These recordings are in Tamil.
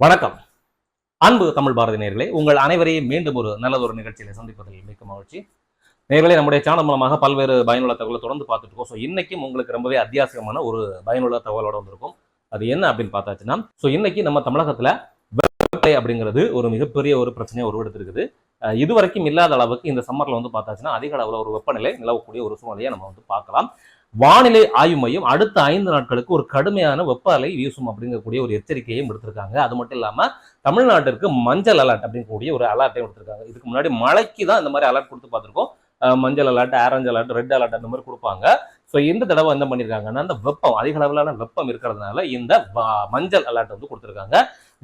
வணக்கம். அன்பு தமிழ் பாரதி நேர்களே உங்கள் அனைவரையும் மீண்டும் ஒரு நல்லதொரு நிகழ்ச்சியில சந்திப்பதில் மிக்க மகிழ்ச்சி. நேர்களே நம்முடைய சேனல் மூலமாக பல்வேறு பயனுள்ள தகவலை தொடர்ந்து பார்த்துட்டு இருக்கோம் ஸோ இன்னைக்கும் உங்களுக்கு ரொம்பவே அத்தியாவசியமான ஒரு பயனுள்ள தகவலோட வந்திருக்கும். அது என்ன அப்படின்னு பார்த்தாச்சுன்னா ஸோ இன்னைக்கு நம்ம தமிழகத்துல வெப்பத்தை அப்படிங்கிறது ஒரு மிகப்பெரிய ஒரு பிரச்சனையை உருவெடுத்திருக்குது. அஹ் இதுவரைக்கும் இல்லாத அளவுக்கு இந்த சம்மர்ல வந்து பார்த்தாச்சுன்னா அதிக அளவுல ஒரு வெப்பநிலை நிலவக்கூடிய ஒரு சூழ்நிலையை நம்ம வந்து பார்க்கலாம். வானிலை ஆய்வு மையம் அடுத்த ஐந்து நாட்களுக்கு ஒரு கடுமையான வெப்ப அலை வீசும் அப்படிங்கக்கூடிய ஒரு எச்சரிக்கையும் எடுத்திருக்காங்க அது மட்டும் இல்லாம தமிழ்நாட்டிற்கு மஞ்சள் அலர்ட் அப்படிங்கக்கூடிய ஒரு அலர்ட்டையும் கொடுத்துருக்காங்க இதுக்கு முன்னாடி மழைக்கு தான் இந்த மாதிரி அலர்ட் கொடுத்து பார்த்துருக்கோம். மஞ்சள் alert orange alert red alert அந்த மாதிரி கொடுப்பாங்க. ஸோ இந்த தடவை என்ன பண்ணியிருக்காங்கன்னா அந்த வெப்பம் அதிக அளவிலான வெப்பம் இருக்கிறதுனால இந்த மஞ்சள் அலர்ட் வந்து கொடுத்துருக்காங்க.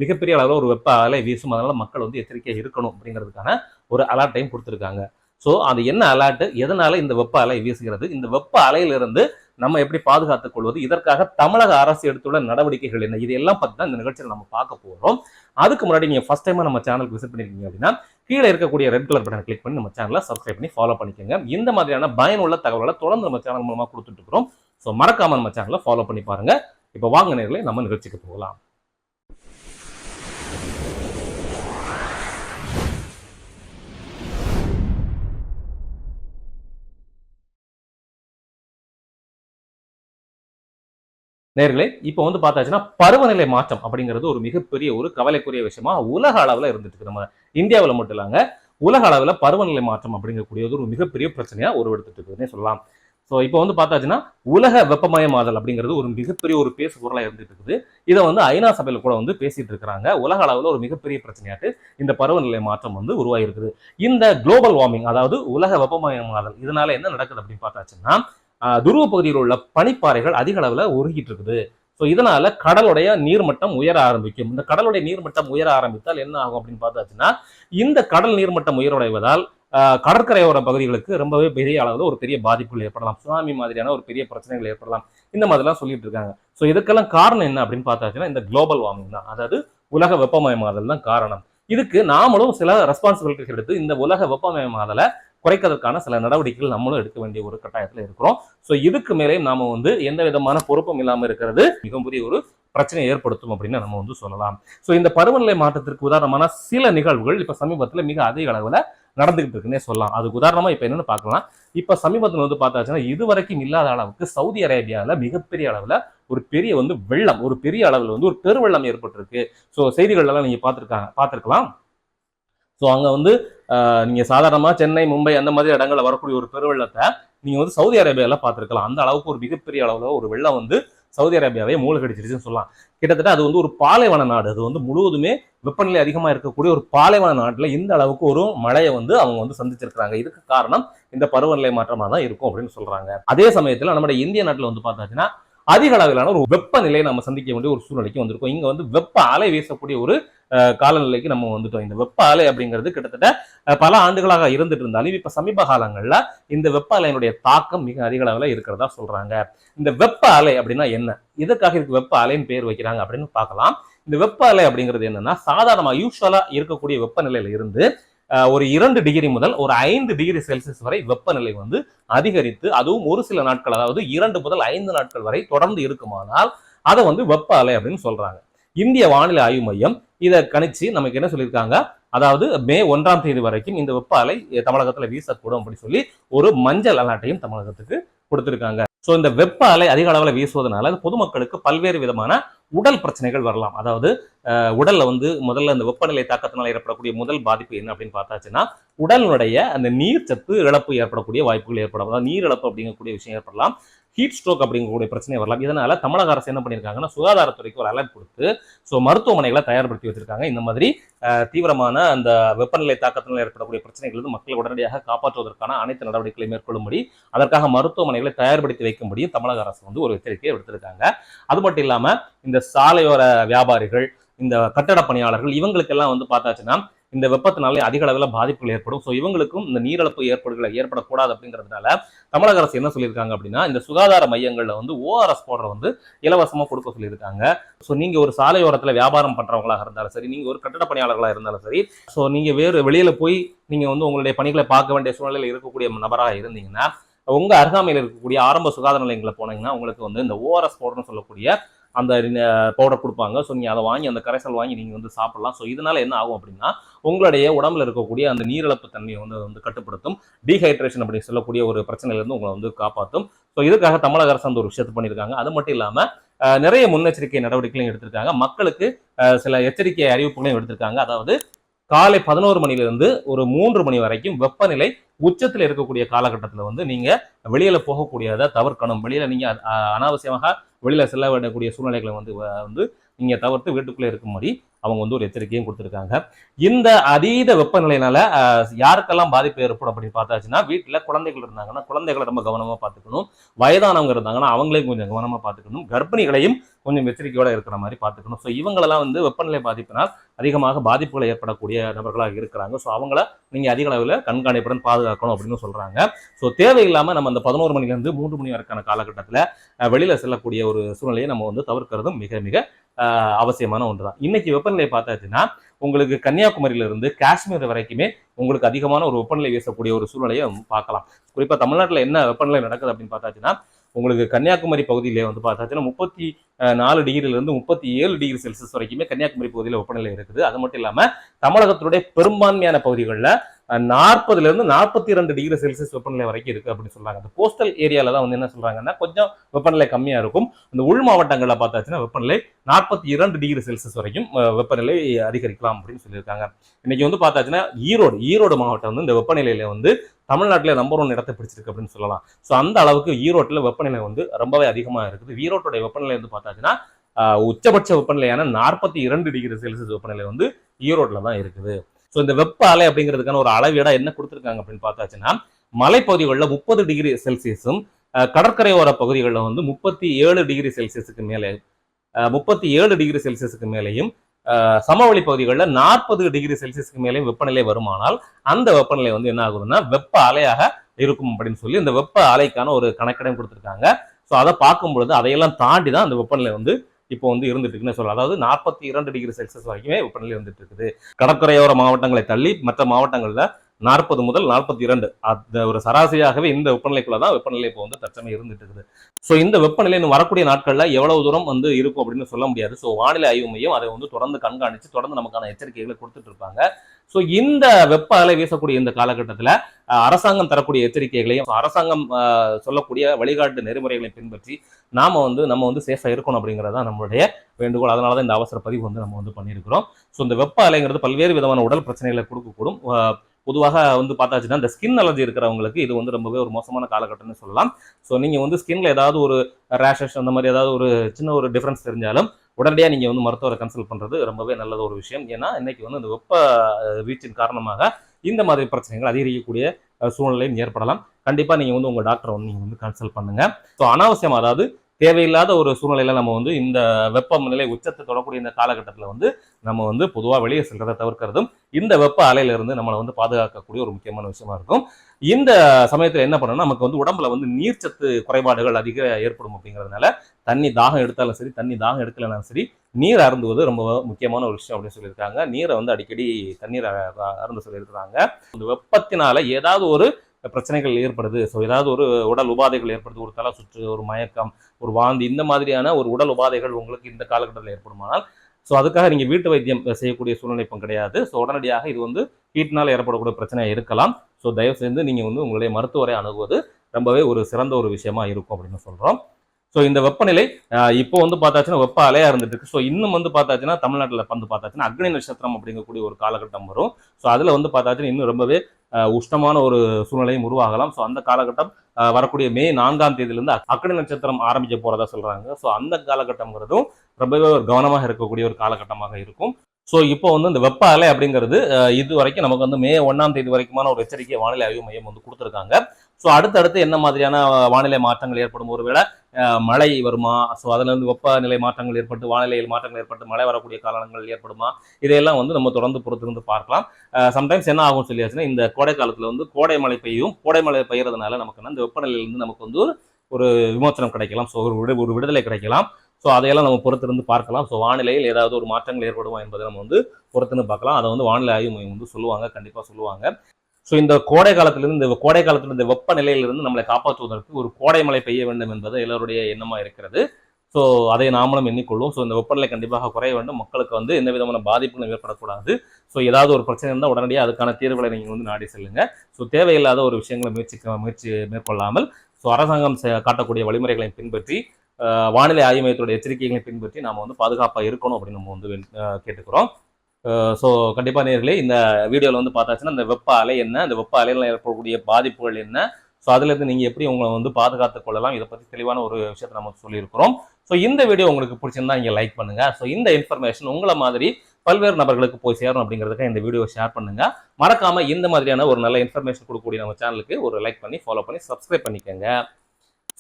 மிகப்பெரிய அளவில் ஒரு வெப்ப அலை வீசும். அதனால மக்கள் வந்து எச்சரிக்கையாக இருக்கணும் அப்படிங்கிறதுக்கான ஒரு அலர்ட்டையும் கொடுத்துருக்காங்க. ஸோ அது என்ன அலாட்டு எதனால இந்த வெப்ப அலை வீசுகிறது? இந்த வெப்ப அலையிலிருந்து நம்ம எப்படி பாதுகாத்துக் கொள்வது? இதற்காக தமிழக அரசு எடுத்துள்ள நடவடிக்கைகள் என்ன? இது எல்லாம் தான் இந்த நிகழ்ச்சியில் நம்ம பார்க்க போகிறோம் அதுக்கு முன்னாடி நீங்கள் ஃபஸ்ட் டைமாக நம்ம சேனலுக்கு விசிட் பண்ணிருக்கீங்க அப்படின்னா கீழே இருக்கக்கூடிய ரெட் கலர் பட்டனை கிளிக் பண்ணி நம்ம சேனலை சப்ஸ்கிரைப் பண்ணி ஃபாலோ பண்ணிக்கோங்க. இந்த மாதிரியான பயனுள்ள தகவல்களை தொடர்ந்து நம்ம சேனல் மூலமாக கொடுத்துட்டு இருக்கிறோம். ஸோ மறக்காம நம்ம சேனலை ஃபாலோ பண்ணி பாருங்க. இப்போ வாங்க நேரில் நம்ம நிகழ்ச்சிக்கு போகலாம். நேர்களே இப்போ வந்து பார்த்தாச்சுன்னா பருவநிலை மாற்றம் அப்படிங்கிறது ஒரு மிகப்பெரிய ஒரு கவலைக்குரிய விஷயமா உலக அளவில் இருந்துட்டு இருக்கு நம்ம இந்தியாவில் மட்டும் இல்லாங்க உலக அளவில் பருவநிலை மாற்றம் அப்படிங்கக்கூடியது ஒரு மிகப்பெரிய பிரச்சனையாக உருவெடுத்துட்டு இருக்குதுன்னே சொல்லலாம். ஸோ இப்போ வந்து பார்த்தாச்சுன்னா உலக வெப்பமயமாதல் அப்படிங்கிறது ஒரு மிகப்பெரிய ஒரு பேசு பொருளாக இருந்துட்டு இருக்குது இதை வந்து ஐநா சபையில் கூட வந்து பேசிட்டு இருக்கிறாங்க. உலக அளவில் ஒரு மிகப்பெரிய பிரச்சனையாட்டு இந்த பருவநிலை மாற்றம் வந்து உருவாகிருக்குது இந்த குளோபல் வார்மிங் அதாவது உலக வெப்பமயமாதல் இதனால என்ன நடக்குது அப்படின்னு பார்த்தாச்சுன்னா துருவ பகுதியில் உள்ள பனிப்பாறைகள் அதிக அளவில் உருகிட்டு இருக்குது. ஸோ இதனால கடலுடைய நீர்மட்டம் உயர ஆரம்பிக்கும். இந்த கடலுடைய நீர்மட்டம் உயர ஆரம்பித்தால் என்ன ஆகும் அப்படின்னு பார்த்தாச்சுன்னா இந்த கடல் நீர்மட்டம் உயரடைவதால் கடற்கரையோர பகுதிகளுக்கு ரொம்பவே பெரிய அளவில் ஒரு பெரிய பாதிப்புகள் ஏற்படலாம். சுனாமி மாதிரியான ஒரு பெரிய பிரச்சனைகள் ஏற்படலாம். இந்த மாதிரிலாம் சொல்லிட்டு இருக்காங்க. ஸோ இதுக்கெல்லாம் காரணம் என்ன அப்படின்னு பார்த்தாச்சுன்னா இந்த குளோபல் வார்மிங் தான். அதாவது உலக வெப்பமயமாதல் தான் காரணம். இதுக்கு நாமளும் சில ரெஸ்பான்சிபிலிட்டிஸ் எடுத்து இந்த உலக வெப்பமயமாதலை குறைக்கிறதுக்கான சில நடவடிக்கைகள் நம்மளும் எடுக்க வேண்டிய ஒரு கட்டாயத்தில் இருக்கிறோம். ஸோ இதுக்கு மேலே நாம வந்து எந்த விதமான பொறுப்பும் இல்லாமல் இருக்கிறது மிகப்பெரிய ஒரு பிரச்சனையை ஏற்படுத்தும் அப்படின்னு நம்ம வந்து சொல்லலாம். ஸோ இந்த பருவநிலை மாற்றத்திற்கு உதாரணமான சில நிகழ்வுகள் இப்போ சமீபத்தில் மிக அதிக அளவில் நடந்துகிட்டு இருக்குன்னே சொல்லலாம். அதுக்கு உதாரணமாக இப்போ என்னென்னு பார்க்கலாம். இப்போ சமீபத்தில் வந்து பார்த்தாச்சுன்னா இதுவரைக்கும் இல்லாத அளவுக்கு சவுதி அரேபியாவில் மிகப்பெரிய அளவில் ஒரு பெரிய வந்து வெள்ளம் ஒரு பெரிய அளவில் வந்து ஒரு பெருவெள்ளம் ஏற்பட்டிருக்கு. ஸோ செய்திகள் எல்லாம் நீங்கள் பார்த்துருக்காங்க பார்த்துருக்கலாம்? ஸோ அங்கே வந்து நீங்கள் நீங்க சென்னை மும்பை அந்த மாதிரி இடங்களில் வரக்கூடிய ஒரு பெருவெள்ளத்தை நீங்க வந்து சவுதி அரேபியாவில் பார்த்துருக்கலாம். அந்த அளவுக்கு ஒரு மிகப்பெரிய அளவில் ஒரு வெள்ளம் வந்து சவுதி அரேபியாவே மூழ்கடிச்சிருச்சுன்னு சொல்லலாம். கிட்டத்தட்ட அது வந்து ஒரு பாலைவன நாடு. அது வந்து முழுவதுமே வெப்பநிலை அதிகமாக இருக்கக்கூடிய ஒரு பாலைவன நாட்டில் இந்த அளவுக்கு ஒரு மழையை வந்து அவங்க வந்து சந்திச்சிருக்கிறாங்க. இதுக்கு காரணம் இந்த பருவநிலை மாற்றமாக தான் இருக்கும் அப்படின்னு சொல்றாங்க. அதே சமயத்தில் நம்முடைய இந்திய நாட்டில் வந்து பார்த்தாச்சுன்னா அதிக அளவிலான ஒரு வெப்பநிலையை நம்ம சந்திக்க வேண்டிய ஒரு சூழ்நிலைக்கு வந்திருக்கோம். இங்கே வந்து வெப்ப அலை வீசக்கூடிய ஒரு காலநிலைக்கு நம்ம வந்துட்டோம். இந்த வெப்ப அலை அப்படிங்கிறது கிட்டத்தட்ட பல ஆண்டுகளாக இருந்துட்டு இருந்தாலும் இப்ப சமீப காலங்களில் இந்த வெப்ப அலையினுடைய தாக்கம் மிக அதிக அளவில் இருக்கிறதா சொல்றாங்க. இந்த வெப்ப அலை அப்படின்னா என்ன? எதுக்காக இதுக்கு வெப்ப அலைன்னு பேர் வைக்கிறாங்க அப்படின்னு பார்க்கலாம். இந்த வெப்ப அலை அப்படிங்கிறது என்னன்னா சாதாரணமாக யூஸ்வலா இருக்கக்கூடிய வெப்பநிலையில இருந்து ஒரு இரண்டு டிகிரி முதல் ஒரு ஐந்து டிகிரி செல்சியஸ் வரை வெப்பநிலை வந்து அதிகரித்து அதுவும் ஒரு சில நாட்கள் அதாவது இரண்டு முதல் ஐந்து நாட்கள் வரை தொடர்ந்து இருக்குமானால் அதை வந்து வெப்ப அலை அப்படின்னு சொல்றாங்க. இந்திய வானிலை ஆய்வு மையம் இதை கணிச்சு நமக்கு என்ன சொல்லியிருக்காங்க? அதாவது மே ஒன்றாம் தேதி வரைக்கும் இந்த வெப்ப அலை தமிழகத்துல வீசக்கூடும் அப்படின்னு சொல்லி ஒரு மஞ்சள் அலாட்டையும் தமிழகத்துக்கு கொடுத்திருக்காங்க. ஸோ இந்த வெப்ப அலை அதிக அளவில் வீசுவதனால பொதுமக்களுக்கு பல்வேறு விதமான உடல் பிரச்சனைகள் வரலாம். அதாவது உடல்ல வந்து முதல்ல இந்த வெப்பநிலை தாக்கத்தினால் ஏற்படக்கூடிய முதல் பாதிப்பு என்ன அப்படின்னு பார்த்தாச்சுன்னா உடலுடைய அந்த நீர் சத்து இழப்பு ஏற்படக்கூடிய வாய்ப்புகள் ஏற்படும். அதாவது நீர் இழப்பு அப்படிங்கக்கூடிய விஷயம் ஏற்படலாம். ஹீட் ஸ்ட்ரோக் அப்படிங்கக்கூடிய பிரச்சனை வரலாம். இதனால தமிழக அரசு என்ன பண்ணியிருக்காங்கன்னா சுகாதாரத்துறைக்கு ஒரு அலர்ட் கொடுத்து ஸோ மருத்துவமனைகளை தயார்படுத்தி வச்சிருக்காங்க. இந்த மாதிரி தீவிரமான அந்த வெப்பநிலை தாக்கத்தினால் ஏற்படக்கூடிய பிரச்சனைகள் வந்து மக்களை உடனடியாக காப்பாற்றுவதற்கான அனைத்து நடவடிக்கைகளை மேற்கொள்ளும்படி அதற்காக மருத்துவமனைகளை தயார்படுத்தி வைக்கும்படியும் தமிழக அரசு வந்து ஒரு எச்சரிக்கையை எடுத்திருக்காங்க அது மட்டும் இல்லாமல் இந்த சாலையோர வியாபாரிகள் இந்த கட்டட பணியாளர்கள் இவங்களுக்கெல்லாம் வந்து பார்த்தாச்சுன்னா இந்த வெப்பத்தினாலே அதிக அளவில் பாதிப்புகள் ஏற்படும். ஸோ இவங்களுக்கும் இந்த நீரிழப்பு ஏற்படுகளை ஏற்படக்கூடாது அப்படிங்கிறதுனால தமிழக அரசு என்ன சொல்லியிருக்காங்க அப்படின்னா இந்த சுகாதார மையங்களில் வந்து ஓஆர்எஸ் பவுடர் வந்து இலவசமாக கொடுக்க சொல்லியிருக்காங்க. ஸோ நீங்கள் ஒரு சாலையோரத்தில் வியாபாரம் பண்ணுறவங்களாக இருந்தாலும் சரி நீங்கள் ஒரு கட்டட பணியாளர்களாக இருந்தாலும் சரி ஸோ நீங்கள் வேறு வெளியில் போய் நீங்கள் வந்து உங்களுடைய பணிகளை பார்க்க வேண்டிய சூழ்நிலையில் இருக்கக்கூடிய நபராக இருந்தீங்கன்னா உங்கள் அருகாமையில் இருக்கக்கூடிய ஆரம்ப சுகாதார நிலையங்களை போனீங்கன்னா உங்களுக்கு வந்து இந்த ஓஆர்எஸ் பவுடர்னு சொல்லக்கூடிய அந்த பவுடர் கொடுப்பாங்க. ஸோ நீங்கள் அதை வாங்கி அந்த கரைசல் வாங்கி நீங்கள் வந்து சாப்பிடலாம். ஸோ இதனால என்ன ஆகும் அப்படின்னா உங்களுடைய உடம்புல இருக்கக்கூடிய அந்த நீரிழப்பு தன்மையை வந்து வந்து கட்டுப்படுத்தும். டீஹைட்ரேஷன் அப்படின்னு சொல்லக்கூடிய ஒரு பிரச்சனையிலேருந்து உங்களை வந்து காப்பாற்றும் ஸோ இதுக்காக தமிழக அரசு அந்த ஒரு விஷயத்தை பண்ணியிருக்காங்க. அது மட்டும் இல்லாமல் நிறைய முன்னெச்சரிக்கை நடவடிக்கைகளையும் எடுத்திருக்காங்க. மக்களுக்கு சில எச்சரிக்கை அறிவிப்புகளையும் எடுத்திருக்காங்க. அதாவது காலை பதினோரு மணிலிருந்து ஒரு மூன்று மணி வரைக்கும் வெப்பநிலை உச்சத்தில் இருக்கக்கூடிய காலகட்டத்தில் வந்து நீங்கள் வெளியில் போகக்கூடியதை தவிர்க்கணும். வெளியில் நீங்கள் அனாவசியமாக வெளியில் செல்ல வேண்டக்கூடிய சூழ்நிலைகளை வந்து வ- வந்து நீங்கள் தவிர்த்து வீட்டுக்குள்ளே இருக்கும்படி அவங்க வந்து ஒரு எச்சரிக்கையும் கொடுத்துருக்காங்க. இந்த அதீத வெப்பநிலையினால யாருக்கெல்லாம் பாதிப்பு ஏற்படும் அப்படின்னு பார்த்தாச்சுன்னா வீட்டில் குழந்தைகள் இருந்தாங்கன்னா குழந்தைகளை ரொம்ப கவனமாக பார்த்துக்கணும். வயதானவங்க இருந்தாங்கன்னா அவங்களையும் கொஞ்சம் கவனமாக பார்த்துக்கணும். கர்ப்பிணிகளையும் கொஞ்சம் எச்சரிக்கையோட இருக்கிற மாதிரி பார்த்துக்கணும். ஸோ இவங்களெல்லாம் வந்து வெப்பநிலை பாதிப்பினால் அதிகமாக பாதிப்புகள் ஏற்படக்கூடிய நபர்களாக இருக்கிறாங்க. ஸோ அவங்கள நீங்கள் அதிக அளவில் கண்காணிப்புடன் பாதுகாக்கணும் அப்படின்னு சொல்கிறாங்க ஸோ தேவையில்லாமல் நம்ம அந்த பதினோரு மணிலேருந்து மூன்று மணி வரைக்கான காலகட்டத்தில் வெளியில் செல்லக்கூடிய ஒரு சூழ்நிலையை நம்ம வந்து தவிர்க்கிறதும் மிக மிக அவசியமான ஒன்று தான் இன்னைக்கு வெப்பநிலை பார்த்தாச்சுன்னா உங்களுக்கு கன்னியாகுமரியிலிருந்து காஷ்மீர் வரைக்குமே உங்களுக்கு அதிகமான ஒரு வெப்பநிலை வீசக்கூடிய ஒரு சூழ்நிலையை பார்க்கலாம். குறிப்பாக தமிழ்நாட்டில் என்ன வெப்பநிலை நடக்குது அப்படின்னு பார்த்தாச்சுன்னா உங்களுக்கு கன்னியாகுமரி பகுதியிலே வந்து பார்த்தாச்சுன்னா முப்பத்தி நாலு டிகிரியிலிருந்து முப்பத்தி ஏழு டிகிரி செல்சியஸ் வரைக்குமே கன்னியாகுமரி பகுதியில் வெப்பநிலை இருக்குது. அது மட்டும் இல்லாமல் தமிழகத்தினுடைய பெரும்பான்மையான பகுதிகளில் நாற்பதுல இருந்து நாற்பத்தி ரெண்டு டிகிரி செல்சியஸ் வெப்பநிலை வரைக்கும் இருக்கு அப்படின்னு சொல்றாங்க. அந்த கோஸ்டல் ஏரியாவில் தான் வந்து என்ன சொல்றாங்கன்னா கொஞ்சம் வெப்பநிலை கம்மியா இருக்கும். இந்த உள் மாவட்டங்களில் பார்த்தாச்சுன்னா வெப்பநிலை நாற்பத்தி இரண்டு டிகிரி செல்சியஸ் வரைக்கும் வெப்பநிலை அதிகரிக்கலாம் அப்படின்னு சொல்லியிருக்காங்க. இன்னைக்கு வந்து பார்த்தாச்சுன்னா ஈரோடு ஈரோடு மாவட்டம் வந்து இந்த வெப்பநிலையில வந்து தமிழ்நாட்டில் நம்பர் ஒன் இடத்தை பிடிச்சிருக்கு அப்படின்னு சொல்லலாம். ஸோ அந்த அளவுக்கு ஈரோட்டில் வெப்பநிலை வந்து ரொம்பவே அதிகமாக இருக்குது. ஈரோட்டுடைய வெப்பநிலை வந்து பார்த்தாச்சுன்னா உச்சபட்ச வெப்பநிலையான நாற்பத்தி இரண்டு டிகிரி செல்சியஸ் வெப்பநிலை வந்து ஈரோட்டில் தான் இருக்குது. ஸோ இந்த வெப்ப அலை அப்படிங்கிறதுக்கான ஒரு அளவீடா என்ன கொடுத்துருக்காங்க அப்படின்னு பார்த்தாச்சுன்னா மலைப்பகுதிகளில் முப்பது டிகிரி செல்சியஸும் கடற்கரையோர பகுதிகளில் வந்து முப்பத்தி ஏழு டிகிரி செல்சியஸுக்கு மேலே முப்பத்தி ஏழு டிகிரி செல்சியஸுக்கு மேலேயும் சமவெளி பகுதிகளில் நாற்பது டிகிரி செல்சியஸ்க்கு மேலேயும் வெப்பநிலை வருமானால் அந்த வெப்பநிலை வந்து என்ன ஆகுதுன்னா வெப்ப அலையாக இருக்கும் அப்படின்னு சொல்லி இந்த வெப்ப அலைக்கான ஒரு கணக்கிடம் கொடுத்துருக்காங்க. ஸோ அதை பார்க்கும் பொழுது அதையெல்லாம் தாண்டி தான் அந்த வெப்பநிலை வந்து இப்போ வந்து இருந்துட்டு இருக்குன்னு சொல்லலாம். அதாவது நாற்பத்தி இரண்டு டிகிரி செல்சியஸ் வரைக்குமே வெப்பநிலை இருந்துட்டு இருக்குது கடற்கரையோர மாவட்டங்களை தள்ளி மற்ற மாவட்டங்களில் நாற்பது முதல் நாற்பத்தி இரண்டு. அந்த ஒரு சராசரியாகவே இந்த வெப்பநிலைக்குள்ள தான் வெப்பநிலை இப்போ வந்து தற்சமயம் இருந்துட்டு இருக்குது ஸோ இந்த வெப்பநிலை வரக்கூடிய நாட்களில் எவ்வளவு தூரம் வந்து இருக்கும் அப்படின்னு சொல்ல முடியாது. ஸோ வானிலை ஆய்வு மையம் அதை வந்து தொடர்ந்து கண்காணித்து தொடர்ந்து நமக்கான எச்சரிக்கைகளை கொடுத்துட்டு இருப்பாங்க. ஸோ இந்த வெப்ப அலை வீசக்கூடிய இந்த காலகட்டத்தில் அரசாங்கம் தரக்கூடிய எச்சரிக்கைகளையும் அரசாங்கம் சொல்லக்கூடிய வழிகாட்டு நெறிமுறைகளையும் பின்பற்றி நாம் வந்து நம்ம வந்து சேஃபாக இருக்கணும் அப்படிங்கிறதா நம்மளுடைய வேண்டுகோள். அதனால தான் இந்த அவசர பதிவு வந்து நம்ம வந்து பண்ணியிருக்கிறோம். ஸோ இந்த வெப்ப அலைங்கிறது பல்வேறு விதமான உடல் பிரச்சனைகளை கொடுக்கக்கூடும். பொதுவாக வந்து பார்த்தாச்சுன்னா இந்த ஸ்கின் அலர்ஜி இருக்கிறவங்களுக்கு இது வந்து ரொம்பவே ஒரு மோசமான காலகட்டம்னு சொல்லலாம். ஸோ நீங்கள் வந்து ஸ்கின்ல ஏதாவது ஒரு ரேஷஸ் அந்த மாதிரி ஏதாவது ஒரு சின்ன ஒரு டிஃப்ரென்ஸ் தெரிஞ்சாலும் உடனடியாக நீங்கள் வந்து மருத்துவரை கன்சல்ட் பண்ணுறது ரொம்பவே நல்லது ஒரு விஷயம். ஏன்னா இன்னைக்கு வந்து இந்த வெப்ப வீச்சின் காரணமாக இந்த மாதிரி பிரச்சனைகள் அதிகரிக்கக்கூடிய சூழ்நிலையும் ஏற்படலாம். கண்டிப்பாக நீங்கள் வந்து உங்கள் டாக்டரை வந்து நீங்கள் வந்து கன்சல்ட் பண்ணுங்கள் ஸோ அனாவசியம் அதாவது தேவையில்லாத ஒரு சூழ்நிலையில நம்ம வந்து இந்த வெப்பநிலை உச்சத்தை தொடக்கூடிய இந்த காலகட்டத்தில் வந்து நம்ம வந்து பொதுவாக வெளியே செல்றதை தவிர்க்கிறதும் இந்த வெப்ப அலையிலிருந்து நம்மளை வந்து பாதுகாக்கக்கூடிய ஒரு முக்கியமான விஷயமா இருக்கும். இந்த சமயத்தில் என்ன பண்ணணும் நமக்கு வந்து உடம்புல வந்து நீர்ச்சத்து குறைபாடுகள் அதிக ஏற்படும் அப்படிங்கிறதுனால தண்ணி தாகம் எடுத்தாலும் சரி தண்ணி தாகம் எடுக்கலனாலும் சரி நீர் அருந்துவது ரொம்ப முக்கியமான ஒரு விஷயம் அப்படின்னு சொல்லியிருக்காங்க. நீரை வந்து அடிக்கடி தண்ணீர் அருந்து அருந்த சொல்லியிருக்கிறாங்க. இந்த வெப்பத்தினால ஏதாவது ஒரு பிரச்சனைகள் ஏற்படுது. ஸோ ஏதாவது ஒரு உடல் உபாதைகள் ஏற்படுது. ஒரு தலை சுற்று ஒரு மயக்கம் ஒரு வாந்தி இந்த மாதிரியான ஒரு உடல் உபாதைகள் உங்களுக்கு இந்த காலகட்டத்தில் ஏற்படுமானால் ஸோ அதுக்காக நீங்கள் வீட்டு வைத்தியம் செய்யக்கூடிய சூழ்நிலை இப்போ கிடையாது. ஸோ உடனடியாக இது வந்து ஹீட்னால் ஏற்படக்கூடிய பிரச்சனையாக இருக்கலாம். ஸோ தயவு செய்து நீங்கள் வந்து உங்களுடைய மருத்துவரை அணுகுவது ரொம்பவே ஒரு சிறந்த ஒரு விஷயமா இருக்கும் அப்படின்னு சொல்கிறோம் ஸோ இந்த வெப்பநிலை இப்போ வந்து பார்த்தாச்சுன்னா வெப்ப அலையாக இருந்துட்டு இருக்கு. ஸோ இன்னும் வந்து பார்த்தாச்சுன்னா தமிழ்நாட்டில் வந்து பார்த்தாச்சுன்னா அக்னி நட்சத்திரம் அப்படிங்கக்கூடிய ஒரு காலகட்டம் வரும். ஸோ அதில் வந்து பார்த்தாச்சுன்னா இன்னும் ரொம்பவே உஷ்ணமான ஒரு சூழ்நிலையும் உருவாகலாம். ஸோ அந்த காலகட்டம் வரக்கூடிய மே நான்காம் தேதியிலிருந்து அக்னி நட்சத்திரம் ஆரம்பிக்க போகிறதா சொல்கிறாங்க ஸோ அந்த காலகட்டம்ங்கிறதும் ரொம்பவே ஒரு கவனமாக இருக்கக்கூடிய ஒரு காலகட்டமாக இருக்கும். ஸோ இப்போ வந்து இந்த வெப்ப அலை அப்படிங்கிறது இது வரைக்கும் நமக்கு வந்து மே ஒன்றாம் தேதி வரைக்குமான ஒரு எச்சரிக்கை வானிலை ஆய்வு மையம் வந்து கொடுத்துருக்காங்க. ஸோ அடுத்தடுத்து என்ன மாதிரியான வானிலை மாற்றங்கள் ஏற்படும்? ஒருவேளை மழை வருமா? ஸோ அதிலிருந்து வெப்பநிலை மாற்றங்கள் ஏற்பட்டு வானிலையில் மாற்றங்கள் ஏற்பட்டு மழை வரக்கூடிய காலங்கள் ஏற்படுமா? இதையெல்லாம் வந்து நம்ம தொடர்ந்து பொறுத்திருந்து பார்க்கலாம். சம்டைம்ஸ் என்ன ஆகும் சொல்லியாச்சுன்னா இந்த கோடை காலத்தில் வந்து கோடை மழை பெய்யும். கோடை மழை பெய்யறதுனால நமக்கு என்ன இந்த வெப்பநிலையிலிருந்து நமக்கு வந்து ஒரு விமோச்சனம் கிடைக்கலாம். ஸோ ஒரு விடு ஒரு விடுதலை கிடைக்கலாம். ஸோ அதையெல்லாம் நம்ம பொறுத்திருந்து பார்க்கலாம். ஸோ வானிலையில் ஏதாவது ஒரு மாற்றங்கள் ஏற்படுமா என்பதை நம்ம வந்து பொறுத்துன்னு பார்க்கலாம். அதை வந்து வானிலை ஆய்வு மையம் வந்து சொல்லுவாங்க. கண்டிப்பாக சொல்லுவாங்க. ஸோ இந்த கோடை காலத்திலிருந்து இந்த கோடை காலத்தில் இந்த வெப்பநிலையிலிருந்து நம்மளை காப்பாற்றுவதற்கு ஒரு கோடை மழை பெய்ய வேண்டும் என்பது எல்லோருடைய எண்ணமாக இருக்கிறது. ஸோ அதை நாமளும் எண்ணிக்கொள்வோம். ஸோ இந்த வெப்பநிலை கண்டிப்பாக குறைய வேண்டும். மக்களுக்கு வந்து எந்த விதமான பாதிப்புகளும் ஏற்படக்கூடாது. ஸோ ஏதாவது ஒரு பிரச்சனை இருந்தால் உடனடியாக அதுக்கான தீர்வுகளை நீங்கள் வந்து நாடி செல்லுங்க. ஸோ தேவையில்லாத ஒரு விஷயங்களை முயற்சிக்க முயற்சி மேற்கொள்ளாமல் ஸோ அரசாங்கம் செ- காட்டக்கூடிய வழிமுறைகளை பின்பற்றி வானிலை ஆய்வு மையத்துடைய எச்சரிக்கைகளை பின்பற்றி நாம் வந்து பாதுகாப்பாக இருக்கணும் அப்படின்னு நம்ம வந்து கேட்டுக்கிறோம். ஸோ கண்டிப்பாக நேர்களே இந்த வீடியோவில் வந்து பார்த்தாச்சுன்னா இந்த வெப்ப அலை என்ன அந்த வெப்ப அலையில் ஏற்படக்கூடிய பாதிப்புகள் என்ன? ஸோ அதுலேருந்து நீங்கள் எப்படி உங்களை வந்து பாதுகாத்துக் கொள்ளலாம்? இதை பற்றி தெளிவான ஒரு விஷயத்தை நம்ம சொல்லியிருக்கிறோம். ஸோ இந்த வீடியோ உங்களுக்கு பிடிச்சிருந்தா இங்கே லைக் பண்ணுங்கள் ஸோ இந்த இன்ஃபர்மேஷன் உங்களை மாதிரி பல்வேறு நபர்களுக்கு போய் சேரணும் அப்படிங்கிறதுக்கு இந்த வீடியோ ஷேர் பண்ணுங்கள் மறக்காமல் இந்த மாதிரியான ஒரு நல்ல இன்ஃபர்மேஷன் கொடுக்கக்கூடிய நம்ம சேனலுக்கு ஒரு லைக் பண்ணி ஃபாலோ பண்ணி சப்ஸ்கிரைப் பண்ணிக்கோங்க.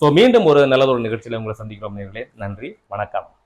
ஸோ மீண்டும் ஒரு நல்லதொரு நிகழ்ச்சியில் உங்களை சந்திக்கிறோம் நேர்களே. நன்றி வணக்கம்.